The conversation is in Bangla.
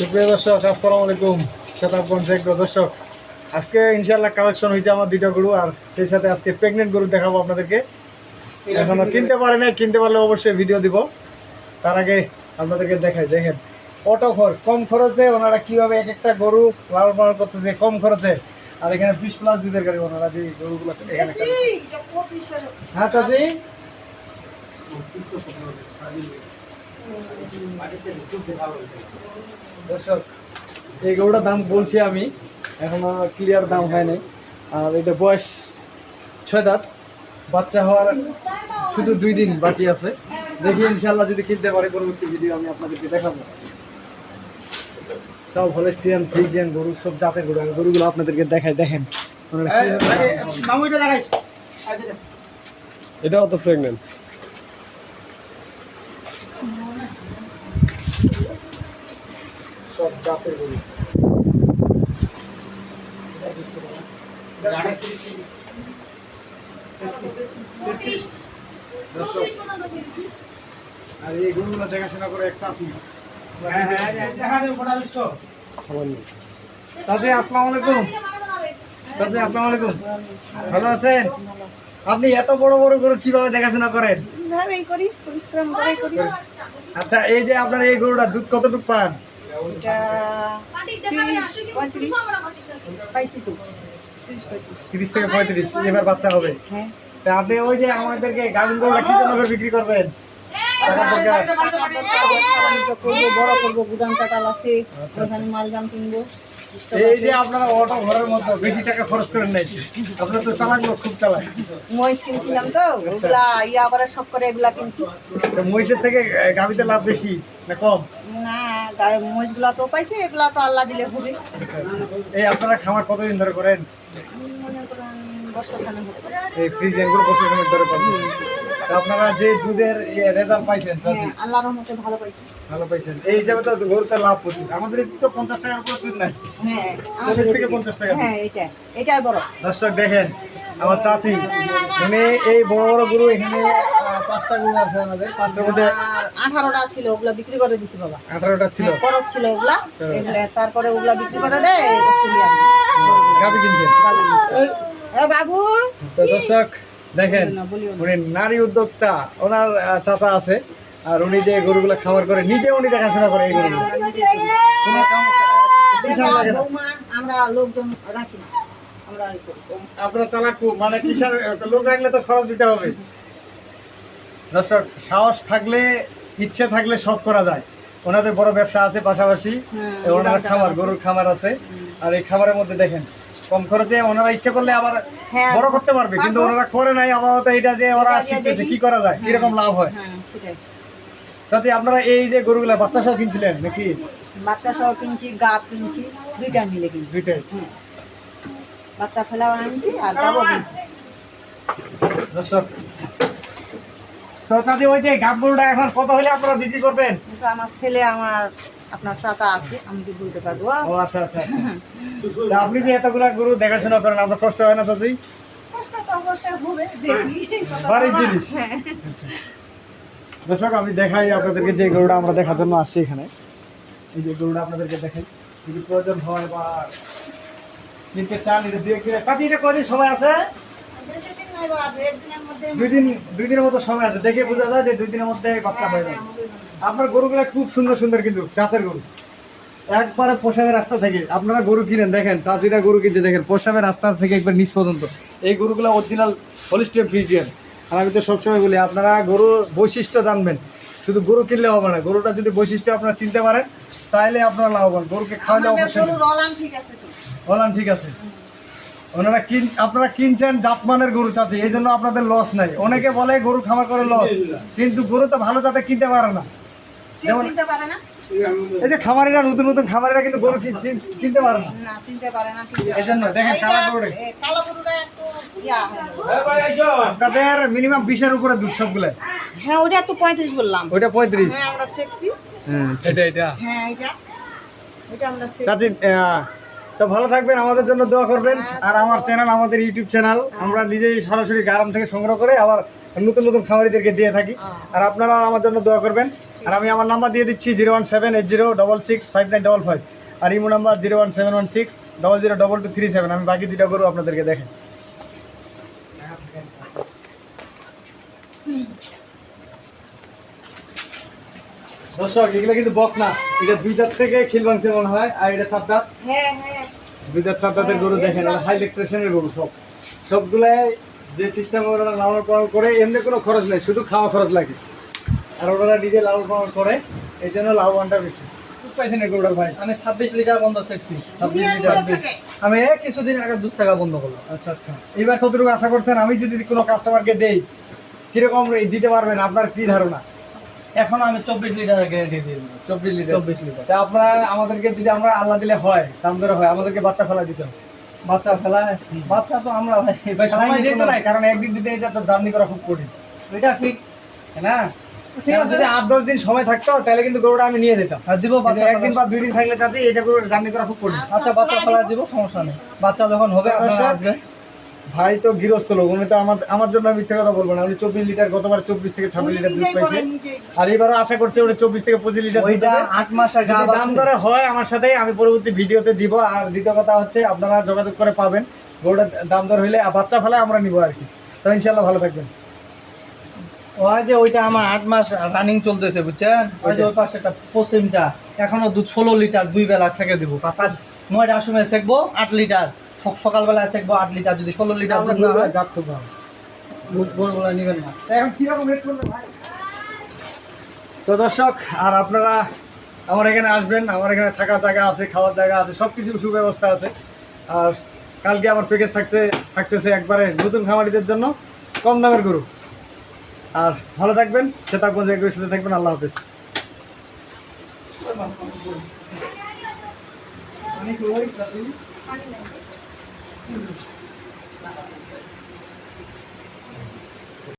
সুপ্রিয় দর্শক আসসালামু আলাইকুম। শতাবগঞ্জ এগ্রো দর্শক আজকে ইনশাল্লাহ কালেকশন হয়েছে আমার দুইটা গরু আর সেই সাথে আজকে প্রেগনেন্ট গরু দেখাবো আপনাদেরকে। এখনও কিনতে পারে নাই কিনতে পারলে অবশ্যই ভিডিও দিব। তার আগে আপনাদেরকে দেখাই দেখেন। অটো খরচ কম খরচে ওনারা কীভাবে এক একটা গরু লালন পালন করতেছে কম খরচে। আর এখানে বিশ প্লাস দুধের গাড়ি ওনারা যে গরুগুলো এখানে হ্যাঁ চাচি? দর্শক এই গরুটার দাম বলছি আমি এখনও ক্লিয়ার দাম হয়নি আর এটা বয়স ছয় দাঁত বাচ্চা হওয়ার শুধু দুই দিন বাকি আছে। দেখি ইনশাল্লাহ যদি কিনতে পারি পরবর্তী ভিডিও আমি আপনাদেরকে দেখাবো। সব হলেস্টিয়ান ফ্রিজিয়ান গরু সব জাতের গরু আমি গরুগুলো আপনাদেরকে দেখাই দেখেন। এটাও তো প্রেগনেন্ট সব গরু আর এই গরুগুলো দেখাশোনা করে এক চাচি। চাচি আসসালামু আলাইকুম। চাচি আসসালামু আলাইকুম। ভালো আছেন? আপনি এত বড় বড় গরু কীভাবে দেখাশোনা করেন? ভালোই করি পরিশ্রম করে করি। আচ্ছা এই যে আপনার এই গরুটা দুধ কতটুকু পান? এটা তিরিশ পঁয়ত্রিশ পাইছি তো তিরিশ থেকে পঁয়ত্রিশ এবার বাচ্চা হবে। হ্যাঁ। তা আপনি ওই যে আমাদেরকে গাভিন গরুটা কি জন্য বিক্রি করবেন? করব বড় করব গুদাম টাকাল আছে ওখানে মালজাম কিনবো এই যে আপনারা অটো ঘরের মতো বেশি টাকা খরচ করেন নাই। আপনার তো খুব মহিষ কিনছিলাম তো ওগুলা ইয়া করে সব করে এগুলা কিনছি। মহিষের থেকে গাভীতে লাভ বেশি না কম? না গায়ে মহিষগুলা তো পাইছে এগুলা তো আল্লাহ দিলে হবে। আচ্ছা আচ্ছা। এই আপনারা খামার কতদিন ধরে করেন? এই ফ্রিজ এগুলো ধরে আপনারা যে দুধের রেজাল্ট পাইছেন হ্যাঁ আল্লাহর রহমতে ভালো পাইছি। ভালো পাইছেন। এই হিসাবে তো গরুতে লাভ প্রচুর। আমাদের তো পঞ্চাশ টাকার উপরে দুধ নাই। হ্যাঁ চল্লিশ থেকে পঞ্চাশ টাকা হ্যাঁ এটা এটাই বড়। দর্শক দেখেন আমার চাচি মানে এই বড় বড় গরু এখানে পাঁচটা গরু আছে আমাদের। পাঁচটার মধ্যে আর আঠারোটা ছিল ওগুলা বিক্রি করে দিছি বাবা। আঠারোটা ছিল। হ্যাঁ, খরচ ছিল ওগুলা। তারপরে ওগুলা বিক্রি করে দেয় অস্ট্রেলিয়া গাভি কিনছেন? বাবু! দর্শক দেখেন। উনি নারী উদ্যোক্তা ওনার চাচা আছে আর উনি যে গরুগুলো খাবার করে নিজে উনি দেখাশোনা করে এই গরুগুলো। আমরা লোকজন রাখি না। আপনার চালাকু মানে কিসার লোক রাখলে তো খরচ দিতে হবে। দর্শক সাহস থাকলে ইচ্ছে থাকলে সব করা যায়। ওনাদের বড় ব্যবসা আছে পাশাপাশি। ওনার খামার গরুর খামার আছে। আর এই খামারের মধ্যে দেখেন কম খরচে ওনারা ইচ্ছে করলে আবার হ্যাঁ। বড় করতে পারবে কিন্তু ওনারা করে নাই আপাতত এটা যে ওরা শিখতেছে কি করা যায় কীরকম লাভ হয়। হ্যাঁ সেটাই। তাতে আপনারা এই যে গরুগুলা বাচ্চা সহ কিনছিলেন নাকি? বাচ্চা সহ কিনছি গাব কিনছি দুইটা মিলে কিনছি। দুইটাই? হ্যাঁ বাচ্চা ফেলাও আনছি আর গাবও কিনছি। দর্শক তো তাতে ওই যে গাব গরুটা এখন কত হলে আপনারা বিক্রি করবেন? কিন্তু আমার ছেলে আমার আপনার চাচা আছে আমি কি বলতে পারব? ও আচ্ছা আচ্ছা আচ্ছা। তা আপনি যে এতগুলা গরু দেখাশোনা করেন আপনার কষ্ট হয় না চাচি? কষ্ট তো অবশ্যই হবে দেখি। বাড়ির জিনিস। হ্যাঁ। দর্শক আমি দেখাই আপনাদেরকে যে গরুটা আমরা দেখার জন্য আসছি এখানে। এই যে গরুটা আপনাদেরকে দেখাই। যদি প্রয়োজন হয় বা কিনতে চান এটা দুই একদিন চাচি এটা কদিন সময় আছে? দু দুই দিন দুই দিনের মতো সময় আছে। দেখে বোঝা যায় যে দুই দিনের মধ্যে বাচ্চা হয়ে যাবে আপনার গরুগুলো খুব সুন্দর সুন্দর কিন্তু জাতের গরু। একবারে পোশাকের রাস্তা থেকে আপনারা গরু কিনেন দেখেন চাষিরা গরু কিনতে দেখেন পোশাকের রাস্তা থেকে একবার নিচ পর্যন্ত। এই গরুগুলো অরিজিনাল হলিস্টিয়ান ফ্রিজিয়ান আর আমি তো সবসময় বলি আপনারা গরুর বৈশিষ্ট্য জানবেন। শুধু গরু কিনলে হবে না গরুটা যদি বৈশিষ্ট্য আপনারা চিনতে পারেন তাহলে আপনারা লাভবান গরুকে খাওয়া অবশ্যই। গরুর ঠিক আছে তো? ঠিক আছে। ওনারা কিন আপনারা কিনছেন জাতমানের গরু চাচি এই জন্য আপনাদের লস নাই। অনেকে বলে গরু খামার করে লস কিন্তু গরু তো ভালো জাতে কিনতে পারে না। যেমন- কিনতে পারে না? এই যে খামারিরা নতুন নতুন খামারিরা কিন্তু গরু কিন- কিনতে পারে না। না চিনতে পারে না এই জন্য দেখেন কালো গরুটা। কালো গরুটা একটু ইয়া হয়ে। আপনাদের মিনিমাম বিশের উপরে দুধ সবগুলো। হ্যাঁ ওটা একটু পঁয়ত্রিশ বললাম। ওইটা পঁয়ত্রিশ। হ্যাঁ আমরা সেক্সি এটা এটা। হ্যাঁ এটা। এটা আমরা সেক্সি চাচি তো ভালো থাকবেন আমাদের জন্য দোয়া করবেন। আর আমার চ্যানেল আমাদের ইউটিউব চ্যানেল আমরা নিজেই সরাসরি গ্রাম থেকে সংগ্রহ করে আবার নতুন নতুন খামারিদেরকে দিয়ে থাকি। আর আপনারা আমার জন্য দোয়া করবেন। আর আমি আমার নাম্বার দিয়ে দিচ্ছি zero one seven eight zero double six five nine double five. আর imo number zero one seven one six double zero double two three seven. আমি বাকি দুইটা গরু আপনাদেরকে দেখেন। দর্শক এগুলো কিন্তু বক না এটা দুই দাঁত থেকে খিল ভাঙছে মনে হয় আর এটা সাত দাঁত। হ্যাঁ হ্যাঁ। দুই দাঁত চার দাঁতের গরু দেখেন হাই ইলেকট্রিশিয়ানের গরু সব। সবগুলাই যে সিস্টেম ওরা লালন পালন করে এমনি কোনো খরচ নেই শুধু খাওয়া খরচ লাগে। আর ওরা নিজে পালন করে এই জন্য লাভবানটা বেশি। পাইছেন এই ভাই? আমি ছাব্বিশ লিটার বন্ধ থাকছি ছাব্বিশ লিটার আমি কিছুদিন আগে দুধ টাকা বন্ধ করলাম। আচ্ছা আচ্ছা। এবার কতটুকু আশা করছেন? আমি যদি কোনো কাস্টমারকে দেই কীরকম দিতে পারবেন? আপনার কি ধারণা? এখন আমি চব্বিশ লিটার গ্যারেন্টি দিয়ে দেবো চব্বিশ লিটার। চব্বিশ লিটার। তা আপনারা আমাদেরকে যদি আমরা আল্লাহ দিলে হয় দাম ধরে হয় আমাদেরকে বাচ্চা ফেলা দিতে হবে। বাচ্চা ফেলায় বাচ্চা তো আমরা ভাই ভাই ফেলাই দিতে নাই কারণ একদিন দিতে এটা তো জার্নি করা খুব কঠিন। এটা ঠিক। না? যদি আট দশ দিন সময় থাকতো তাহলে কিন্তু গরুটা আমি নিয়ে যেতাম। আর দিব একদিন বা দুই দিন থাকলে চাচ্ছি এটা গরু জার্নি করা খুব কঠিন। আচ্ছা বাচ্চা ফেলা দিব। সমস্যা নেই। বাচ্চা যখন হবে আপনারা অবশ্যই। ভাই তো গৃহস্থ লোক উনি তো আমার আমার জন্য মিথ্যে কথা বলব না। উনি চব্বিশ লিটার গতবার চব্বিশ থেকে ছাব্বিশ লিটার দুধ পাইছে। আর এবারও আশা করছে উনি চব্বিশ থেকে পঁচিশ লিটার ওইটা আট মাসের দাম দরে হয় আমার সাথে আমি পরবর্তী ভিডিওতে দিব। আর দ্বিতীয় কথা হচ্ছে আপনারা যোগাযোগ করে পাবেন। গরুটা দাম দর হইলে আর বাচ্চা ফেলে আমরা নিবো আর কি। তো ইনশাল্লাহ ভালো থাকবেন। ওই যে ওইটা আমার আট মাস রানিং চলতেছে বুঝছেন? ওই যে ওই পাশে একটা পশ্চিমটা এখনও দুধ ষোলো লিটার দুই বেলা থেকে দেবো। পাঁচ নয়টার সময় সেকবো আট লিটার। সক- সকালবেলায় সেকবো আট লিটার যদি ষোলো লিটার দুধ না হয়। গরুগুলো নেবেন না। এখন কীরকম রেট করবেন ভাই তো দর্শক আর আপনারা আমার এখানে আসবেন আমার এখানে থাকার জায়গা আছে খাওয়ার জায়গা আছে সব কিছু সুব্যবস্থা আছে। আর কালকে আমার প্যাকেজ থাকতে থাকতেছে একবারে নতুন খামারিদের জন্য কম দামের গরু। আর ভালো থাকবেন সেতাবগঞ্জ একই সাথে থাকবেন আল্লাহ হাফেজ। নাই